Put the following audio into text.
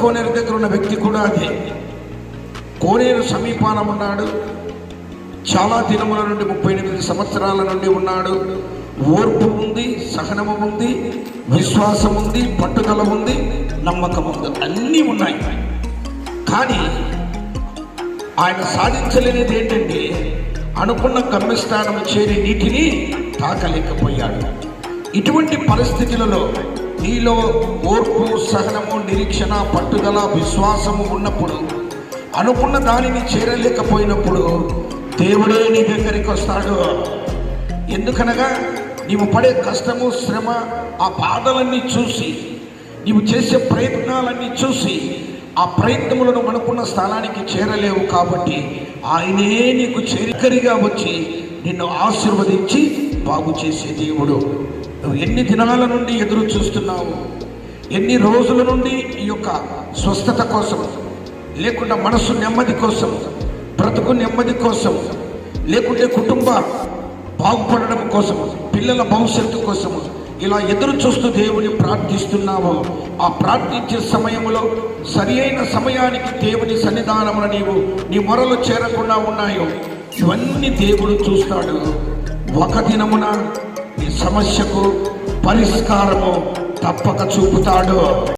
కోనేరు దగ్గర ఉన్న వ్యక్తి కూడా అదే. కోనేరు సమీపాన ఉన్నాడు. చాలా దినముల నుండి ముప్పై ఎనిమిది సంవత్సరాల నుండి ఉన్నాడు. ఓర్పు ఉంది సహనము ఉంది విశ్వాసం ఉంది పట్టుదల ఉంది నమ్మకం ఉంది. అన్నీ ఉన్నాయి. కానీ ఆయన సాధించలేనిది ఏంటంటే అనుకున్న గమ్యస్థానం చేరి నీటిని తాకలేకపోయాడు. ఇటువంటి పరిస్థితులలో నీలో ఓర్పు సహనము నిరీక్షణ పట్టుదల విశ్వాసము ఉన్నప్పుడు అనుకున్న దానిని చేరలేకపోయినప్పుడు దేవుడే నీ దగ్గరికి వస్తాడు. ఎందుకనగా నీవు పడే కష్టము శ్రమ ఆ బాధలన్నీ చూసి నీవు చేసే ప్రయత్నాలన్నీ చూసి ఆ ప్రయత్నములను అనుకున్న స్థానానికి చేరలేవు కాబట్టి ఆయనే నీకు చేరికరిగా వచ్చి నిన్ను ఆశీర్వదించి బాగు చేసే దేవుడు. నువ్వు ఎన్ని దినాల నుండి ఎదురు చూస్తున్నావు? ఎన్ని రోజుల నుండి ఈ యొక్క స్వస్థత కోసం లేకుండా మనసు నెమ్మది కోసం బ్రతుకు నెమ్మది కోసం లేకుంటే కుటుంబ బాగుపడడం కోసం పిల్లల భవిష్యత్తు కోసం ఇలా ఎదురు చూస్తూ దేవుని ప్రార్థిస్తున్నావో ఆ ప్రార్థించే సమయంలో సరి అయిన సమయానికి దేవుని సన్నిధానమున నీవు నీ మొరలు చేరకుండా ఉన్నాయో ఇవన్నీ దేవుడు చూస్తాడు. ఒక దినమున ఈ సమస్యకు పరిష్కారము తప్పక చూపుతాడు.